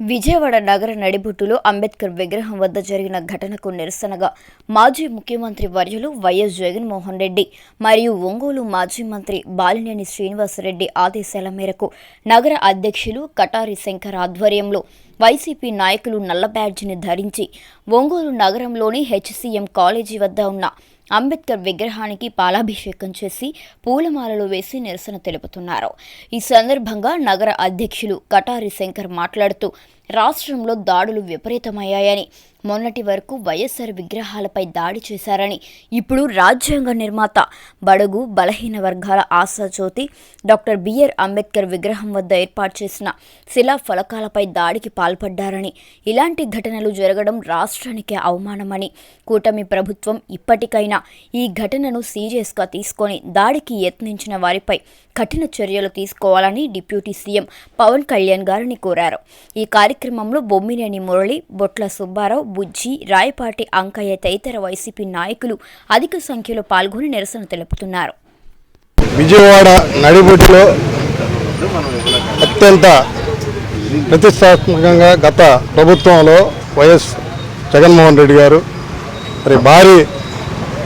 విజయవాడ నగర నడిబొట్టులో అంబేద్కర్ విగ్రహం వద్ద జరిగిన ఘటనకు నిరసనగా మాజీ ముఖ్యమంత్రి వర్యులు వైఎస్ జగన్మోహన్ రెడ్డి మరియు ఒంగోలు మాజీ మంత్రి బాలినేని శ్రీనివాసరెడ్డి ఆదేశాల మేరకు నగర అధ్యక్షులు కటారి శంకర్ ఆధ్వర్యంలో వైసీపీ నాయకులు నల్ల బ్యాడ్జిని ధరించి ఒంగోలు నగరంలోని హెచ్సీఎం కాలేజీ వద్ద ఉన్న అంబేద్కర్ విగ్రహానికి పాలాభిషేకం చేసి పూలమాలలు వేసి నిరసన తెలుపుతున్నారు. ఈ సందర్భంగా నగర అధ్యక్షులు కటారి శంకర్ మాట్లాడుతూ రాష్ట్రంలో దాడులు విపరీతమయ్యాయని మొన్నటి వరకు వైఎస్ఆర్ విగ్రహాలపై దాడి చేశారని. ఇప్పుడు రాజ్యాంగ నిర్మాత బడుగు బలహీన వర్గాల ఆశాజ్యోతి డాక్టర్ బిఆర్ అంబేద్కర్ విగ్రహం వద్ద ఏర్పాటు చేసిన శిలా ఫలకాలపై దాడికి పాల్పడ్డారని. ఇలాంటి ఘటనలు జరగడం రాష్ట్రానికి అవమానమని కూటమి ప్రభుత్వం ఇప్పటికైనా ఈ ఘటనను సీరియస్గా తీసుకొని దాడికి యత్నించిన వారిపై కఠిన చర్యలు తీసుకోవాలని డిప్యూటీ సీఎం పవన్ కళ్యాణ్ గారిని కోరారు. ఈ కార్యక్రమంలో బొమ్మినేని మురళి బొట్ల సుబ్బారావు బుజ్జి రాయపాటి అంకయ్య తదితర వైసీపీ నాయకులు అధిక సంఖ్యలో పాల్గొని నిరసన తెలుపుతున్నారు. విజయవాడ నడిబొడ్డులో అత్యంత ప్రతిష్టాత్మకంగా గత ప్రభుత్వంలో వైఎస్ జగన్మోహన్ రెడ్డి గారు మరి భారీ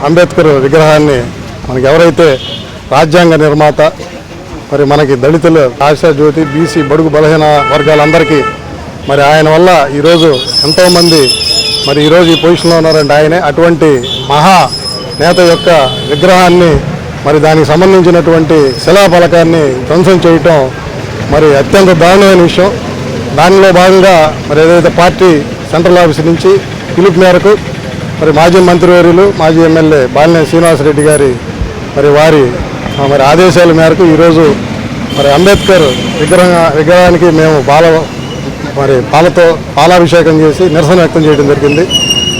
అంబేద్కర్ విగ్రహాన్ని మనకి ఎవరైతే రాజ్యాంగ నిర్మాత మరి మనకి దళితులు ఆశా జ్యోతి బీసీ బడుగు బలహీన వర్గాలందరికీ మరి ఆయన వల్ల ఈరోజు ఎంతోమంది మరి ఈరోజు ఈ పొజిషన్లో ఉన్నారంటే ఆయనే అటువంటి మహా నేత యొక్క విగ్రహాన్ని మరి దానికి సంబంధించినటువంటి శిలాఫలకాన్ని ధ్వంసం చేయటం మరి అత్యంత దారుణమైన విషయం. దానిలో భాగంగా మరి ఏదైతే పార్టీ సెంట్రల్ ఆఫీస్ నుంచి పిలుపు మేరకు మరి మాజీ మంత్రివర్యులు మాజీ ఎమ్మెల్యే బాలినేని శ్రీనివాసరెడ్డి గారి మరి వారి మరి ఆదేశాల మేరకు ఈరోజు మరి అంబేద్కర్ విగ్రహ విగ్రహానికి మేము బాల మరి పాలతో పాలాభిషేకం చేసి నిరసన వ్యక్తం చేయడం జరిగింది.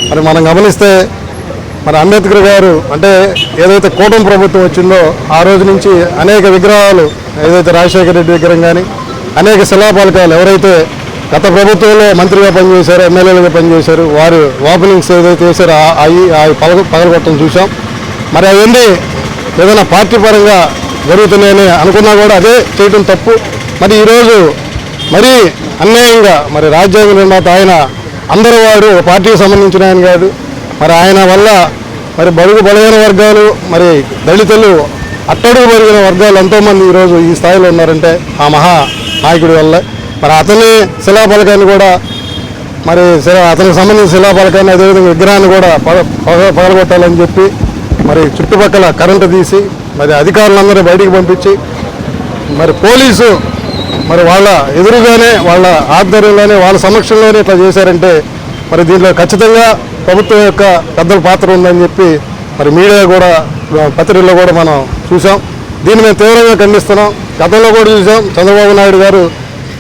మరి మనం గమనిస్తే మరి అంబేద్కర్ గారు అంటే ఏదైతే కూటమి ప్రభుత్వం వచ్చిందో ఆ రోజు నుంచి అనేక విగ్రహాలు ఏదైతే రాజశేఖర రెడ్డి విగ్రహం కానీ అనేక శిలాపాలకాలు ఎవరైతే గత ప్రభుత్వంలో మంత్రిగా పనిచేశారో ఎమ్మెల్యేలుగా పనిచేశారు వారు ఓపెనింగ్స్ ఏదైతే చేశారో ఆ- అవి అవి పగ పగలగొట్టడం చూసాం మరి అవన్నీ ఏదైనా పార్టీ పరంగా జరుగుతున్నాయని అనుకున్నా కూడా అదే చేయడం తప్పు. మరి ఈరోజు మరీ అన్యాయంగా మరి రాజ్యాంగ నిర్మాత ఆయన అందరూ వాడు ఒక పార్టీకి సంబంధించిన ఆయన కాదు. మరి ఆయన వల్ల మరి బడుగు బలహీన వర్గాలు మరి దళితులు అట్టడుగు పెరిగిన వర్గాలు ఎంతోమంది ఈరోజు ఈ స్థాయిలో ఉన్నారంటే ఆ మహా నాయకుడి వల్ల. మరి అతని శిలాఫలకాన్ని కూడా మరి శిలా- అతనికి సంబంధించిన శిలాఫలకాన్ని అదేవిధంగా విగ్రహాన్ని కూడా పగ పగ- పగలగొట్టాలని చెప్పి మరి చుట్టుపక్కల కరెంటు తీసి మరి అధికారులందరూ బయటికి పంపించి మరి పోలీసు మరి వాళ్ళ ఎదురుగానే వాళ్ళ ఆధ్వర్యంలోనే వాళ్ళ సమక్షంలోనే ఇట్లా చేశారంటే మరి దీంట్లో ఖచ్చితంగా ప్రభుత్వం యొక్క పెద్దల పాత్ర ఉందని చెప్పి మరి మీడియా కూడా పత్రికల్లో కూడా మనం చూసాం దీన్ని మేము తీవ్రంగా ఖండిస్తున్నాం. గతంలో కూడా చూసాం చంద్రబాబు నాయుడు గారు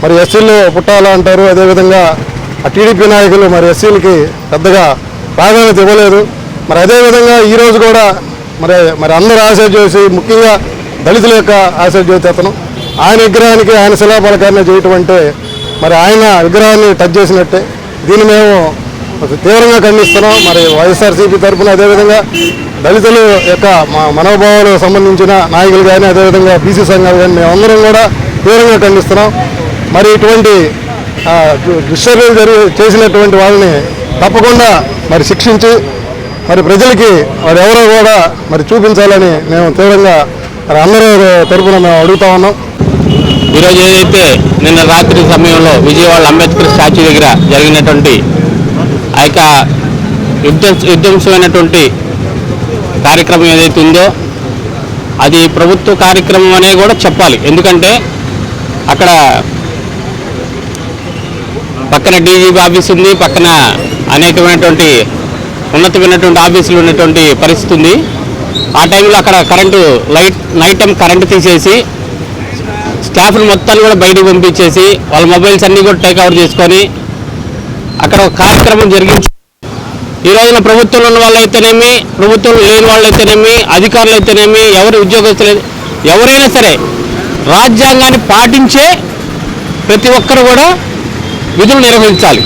మరి ఎస్సీల్లో పుట్టాలా అంటారు. అదేవిధంగా ఆ టీడీపీ నాయకులు మరి ఎస్సీలకి పెద్దగా ప్రాధాన్యత ఇవ్వలేదు. మరి అదేవిధంగా ఈరోజు కూడా మరి మరి అందరూ ఆశ చేసి ముఖ్యంగా దళితుల యొక్క ఆశ జ్యోతి అతను. ఆయన విగ్రహానికి ఆయన శిలాఫలకాన్ని చేయటం అంటే మరి ఆయన విగ్రహాన్ని టచ్ చేసినట్టే. దీన్ని మేము తీవ్రంగా ఖండిస్తున్నాం. మరి వైఎస్ఆర్సీపీ తరఫున అదేవిధంగా దళితుల యొక్క మా మనోభావాలకు సంబంధించిన నాయకులు కానీ అదేవిధంగా బీసీ సంఘాలు కానీ మేమందరం కూడా తీవ్రంగా ఖండిస్తున్నాం. మరి ఇటువంటి దు- దుశ్చర్యలు జరిగి చేసినటువంటి వాళ్ళని తప్పకుండా మరి శిక్షించి మరి ప్రజలకి మరి ఎవరో కూడా మరి చూపించాలని మేము తీవ్రంగా మరి అందరూ తరపున మేము అడుగుతా ఉన్నాం. ఈరోజు ఏదైతే నిన్న రాత్రి సమయంలో విజయవాడ అంబేద్కర్ స్టాచ్యూ దగ్గర జరిగినటువంటి ఆ యొక్క యుద్ధ యుద్ధంసమైనటువంటి కార్యక్రమం ఏదైతే ఉందో అది ప్రభుత్వ కార్యక్రమం అనే కూడా చెప్పాలి. ఎందుకంటే అక్కడ పక్కన డీజీపీ ఆఫీస్ ఉంది పక్కన అనేకమైనటువంటి ఉన్నతమైనటువంటి ఆఫీసులు ఉన్నటువంటి పరిస్థితి ఉంది. ఆ టైంలో అక్కడ current light night time current తీసేసి స్టాఫ్ను మొత్తాన్ని కూడా బయటకు పంపించేసి వాళ్ళ మొబైల్స్ అన్నీ కూడా టేక్ చేసుకొని అక్కడ ఒక కార్యక్రమం జరిగించి ఈ రోజున ప్రభుత్వంలో ఉన్న వాళ్ళైతేనేమి ప్రభుత్వం లేని వాళ్ళైతేనేమి అధికారులు అయితేనేమి ఎవరు ఉద్యోగస్తులు ఎవరైనా సరే రాజ్యాంగాన్ని పాటించే ప్రతి ఒక్కరు కూడా విధులు నిర్వహించాలి.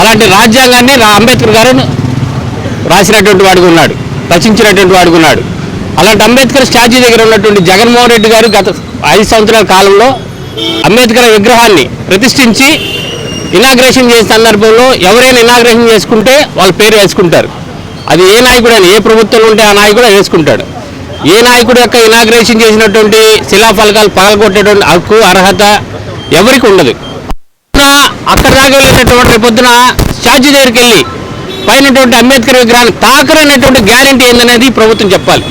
అలాంటి రాజ్యాంగాన్ని అంబేద్కర్ గారు రాసినటువంటి వాడుకున్నాడు ఉన్నాడు రచించినటువంటి వాడుకున్నాడు అలాంటి అంబేద్కర్ స్టాచ్యూ దగ్గర ఉన్నటువంటి జగన్మోహన్ రెడ్డి గారు గత ఐదు సంవత్సరాల కాలంలో అంబేద్కర్ విగ్రహాన్ని ప్రతిష్ఠించి ఇనాగ్రేషన్ చేసే సందర్భంలో ఎవరైనా ఇనాగ్రేషన్ చేసుకుంటే వాళ్ళ పేరు వేసుకుంటారు. అది ఏ నాయకుడైనా ఏ ప్రభుత్వంలో ఉంటే ఆ నాయకుడు వేసుకుంటాడు. ఏ నాయకుడు యొక్క ఇనాగ్రేషన్ చేసినటువంటి శిలాఫలకాలు పగలగొట్టేటువంటి హక్కు అర్హత ఎవరికి ఉండదు. అక్కడ దాకా వెళ్ళేటటువంటి పొద్దున స్టాచ్యూ దగ్గరికి వెళ్ళి పైనటువంటి అంబేద్కర్ విగ్రహాన్ని తాకరనేటువంటి గ్యారంటీ ఏందనేది ప్రభుత్వం చెప్పాలి.